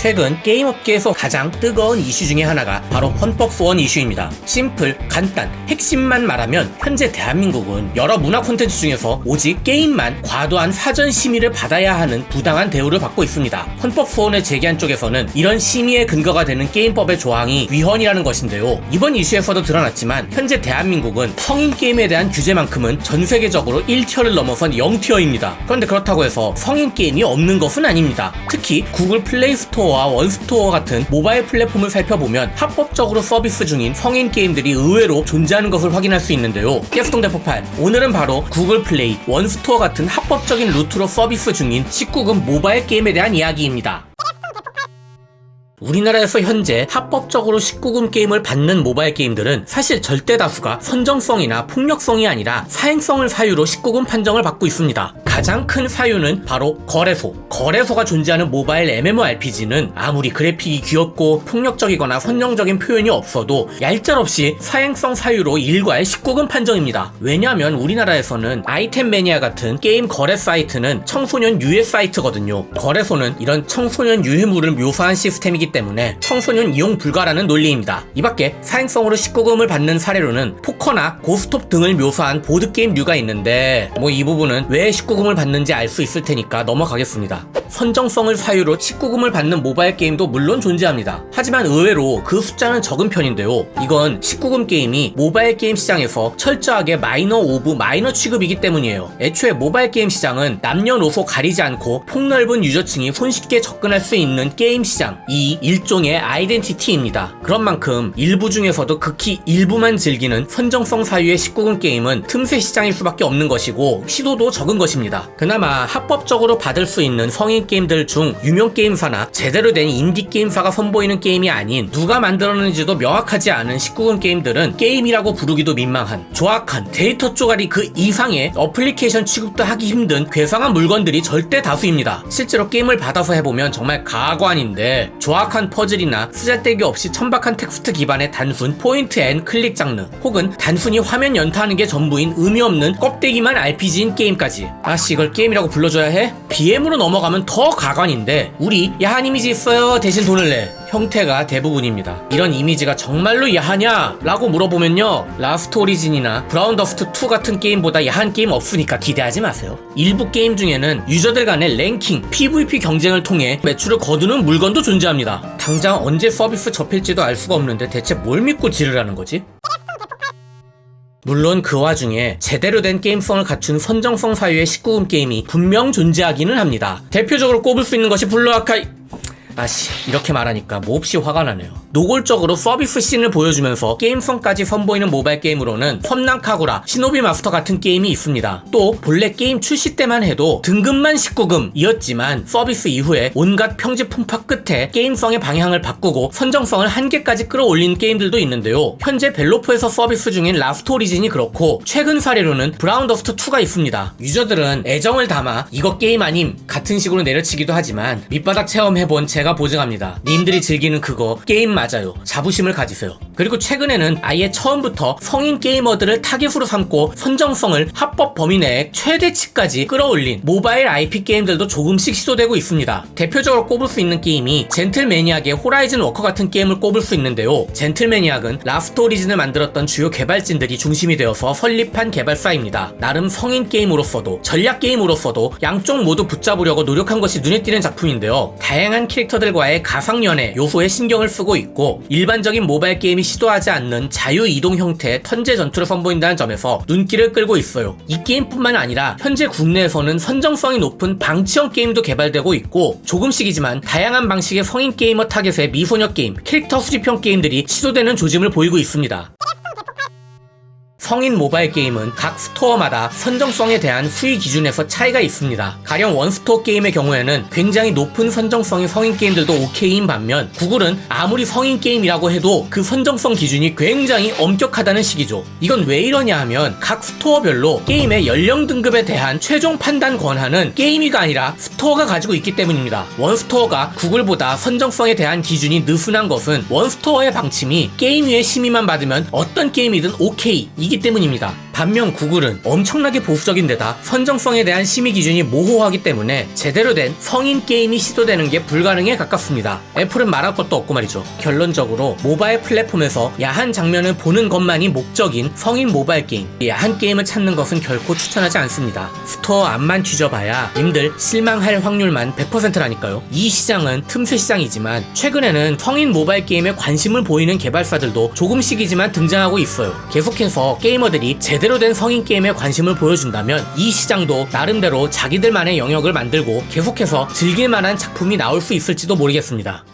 최근 게임업계에서 가장 뜨거운 이슈 중에 하나가 바로 헌법 소원 이슈입니다. 심플, 간단, 핵심만 말하면 현재 대한민국은 여러 문화 콘텐츠 중에서 오직 게임만 과도한 사전 심의를 받아야 하는 부당한 대우를 받고 있습니다. 헌법 소원을 제기한 쪽에서는 이런 심의의 근거가 되는 게임법의 조항이 위헌이라는 것인데요. 이번 이슈에서도 드러났지만 현재 대한민국은 성인 게임에 대한 규제만큼은 전 세계적으로 1티어를 넘어선 0티어입니다. 그런데 그렇다고 해서 성인 게임이 없는 것은 아닙니다. 특히 구글 플레이 스토어 와 원스토어 같은 모바일 플랫폼을 살펴보면 합법적으로 서비스 중인 성인 게임들이 의외로 존재하는 것을 확인할 수 있는데요. 깨스통 대폭발 오늘은 바로 구글 플레이, 원스토어 같은 합법적인 루트로 서비스 중인 19금 모바일 게임에 대한 이야기입니다. 우리나라에서 현재 합법적으로 19금 게임을 받는 모바일 게임들은 사실 절대 다수가 선정성이나 폭력성이 아니라 사행성을 사유로 19금 판정을 받고 있습니다. 가장 큰 사유는 바로 거래소. 거래소가 존재하는 모바일 MMORPG는 아무리 그래픽이 귀엽고 폭력적이거나 선정적인 표현이 없어도 얄짤없이 사행성 사유로 일괄 19금 판정입니다. 왜냐하면 우리나라에서는 아이템 매니아 같은 게임 거래 사이트는 청소년 유해 사이트거든요. 거래소는 이런 청소년 유해물을 묘사한 시스템이기 때문에 청소년 이용 불가라는 논리입니다. 이 밖에 사행성으로 19금을 받는 사례로는 포커나 고스톱 등을 묘사한 보드게임류가 있는데 뭐 이 부분은 왜 19금을 받는지 알 수 있을 테니까 넘어가겠습니다. 선정성을 사유로 19금을 받는 모바일 게임도 물론 존재합니다. 하지만 의외로 그 숫자는 적은 편인데요. 이건 19금 게임이 모바일 게임 시장에서 철저하게 마이너 오브 마이너 취급이기 때문이에요. 애초에 모바일 게임 시장은 남녀노소 가리지 않고 폭넓은 유저층이 손쉽게 접근할 수 있는 게임 시장. 이 일종의 아이덴티티입니다. 그런 만큼 일부 중에서도 극히 일부만 즐기는 선정성 사유의 19금 게임은 틈새 시장일 수밖에 없는 것이고 시도도 적은 것입니다. 그나마 합법적으로 받을 수 있는 성인 게임들 중 유명 게임사나 제대로 된 인디 게임사가 선보이는 게임이 아닌 누가 만들었는지도 명확하지 않은 19금 게임들은 게임이라고 부르기도 민망한 조악한 데이터 쪼가리 그 이상의 어플리케이션 취급도 하기 힘든 괴상한 물건들이 절대 다수입니다. 실제로 게임을 받아서 해보면 정말 가관인데 조악한 퍼즐이나 쓰잘데기 없이 천박한 텍스트 기반의 단순 포인트 앤 클릭 장르 혹은 단순히 화면 연타하는 게 전부인 의미 없는 껍데기만 RPG인 게임까지 아씨 이걸 게임이라고 불러줘야 해? BM으로 넘어가면 더 가관인데 우리 야한 이미지 있어요 대신 돈을 내 형태가 대부분입니다. 이런 이미지가 정말로 야하냐? 라고 물어보면요. 라스트 오리진이나 브라운 더스트 2 같은 게임보다 야한 게임 없으니까 기대하지 마세요. 일부 게임 중에는 유저들 간의 랭킹, PVP 경쟁을 통해 매출을 거두는 물건도 존재합니다. 당장 언제 서비스 접힐지도 알 수가 없는데 대체 뭘 믿고 지르라는 거지? 물론 그 와중에 제대로 된 게임성을 갖춘 선정성 사유의 19금 게임이 분명 존재하기는 합니다. 대표적으로 꼽을 수 있는 것이 블루아카이 아씨 이렇게 말하니까 몹시 화가 나네요 노골적으로 서비스 씬을 보여주면서 게임성까지 선보이는 모바일 게임으로는 섬난카구라, 시노비 마스터 같은 게임이 있습니다. 또 본래 게임 출시 때만 해도 등급만 19금이었지만 서비스 이후에 온갖 평지 풍파 끝에 게임성의 방향을 바꾸고 선정성을 한계까지 끌어올린 게임들도 있는데요. 현재 벨로프에서 서비스 중인 라스트 오리진이 그렇고 최근 사례로는 브라운 더스트 2가 있습니다. 유저들은 애정을 담아 이거 게임 아님 같은 식으로 내려치기도 하지만 밑바닥 체험해본 제가 보증합니다. 님들이 즐기는 그거 게임 맞아요. 자부심을 가지세요. 그리고 최근에는 아예 처음부터 성인 게이머들을 타깃으로 삼고 선정성을 합법 범위 내에 최대치까지 끌어올린 모바일 IP 게임들도 조금씩 시도되고 있습니다. 대표적으로 꼽을 수 있는 게임이 젠틀매니악의 호라이즌 워커 같은 게임을 꼽을 수 있는데요. 젠틀매니악은 라스트 오리진을 만들었던 주요 개발진들이 중심이 되어서 설립한 개발사입니다. 나름 성인 게임으로서도 전략 게임으로서도 양쪽 모두 붙잡으려고 노력한 것이 눈에 띄는 작품인데요. 다양한 캐릭터 캐릭터들과의 가상연애 요소에 신경을 쓰고 있고 일반적인 모바일 게임이 시도하지 않는 자유 이동 형태의 턴제 전투를 선보인다는 점에서 눈길을 끌고 있어요. 이 게임뿐만 아니라 현재 국내에서는 선정성이 높은 방치형 게임도 개발되고 있고 조금씩이지만 다양한 방식의 성인 게이머 타겟의 미소녀 게임, 캐릭터 수집형 게임들이 시도되는 조짐을 보이고 있습니다. 성인 모바일 게임은 각 스토어마다 선정성에 대한 수위 기준에서 차이가 있습니다. 가령 원스토어 게임의 경우에는 굉장히 높은 선정성의 성인 게임들도 오케이인 반면 구글은 아무리 성인 게임이라고 해도 그 선정성 기준이 굉장히 엄격하다는 식이죠. 이건 왜 이러냐 하면 각 스토어별로 게임의 연령 등급에 대한 최종 판단 권한은 게임이가 아니라 스토어가 가지고 있기 때문입니다. 원스토어가 구글보다 선정성에 대한 기준이 느슨한 것은 원스토어의 방침이 게임 위의 심의만 받으면 어떤 게임이든 오케이 이기 때문입니다. 반면 구글은 엄청나게 보수적인 데다 선정성에 대한 심의 기준이 모호하기 때문에 제대로 된 성인 게임이 시도되는 게 불가능에 가깝습니다. 애플은 말할 것도 없고 말이죠. 결론적으로 모바일 플랫폼에서 야한 장면을 보는 것만이 목적인 성인 모바일 게임. 이 야한 게임을 찾는 것은 결코 추천하지 않습니다. 스토어 앞만 뒤져봐야 님들 실망할 확률만 100%라니까요. 이 시장은 틈새 시장이지만 최근에는 성인 모바일 게임에 관심을 보이는 개발사들도 조금씩이지만 등장하고 있어요. 계속해서 게이머들이 제대로 된 성인 게임에 관심을 보여준다면 이 시장도 나름대로 자기들만의 영역을 만들고 계속해서 즐길 만한 작품이 나올 수 있을지도 모르겠습니다.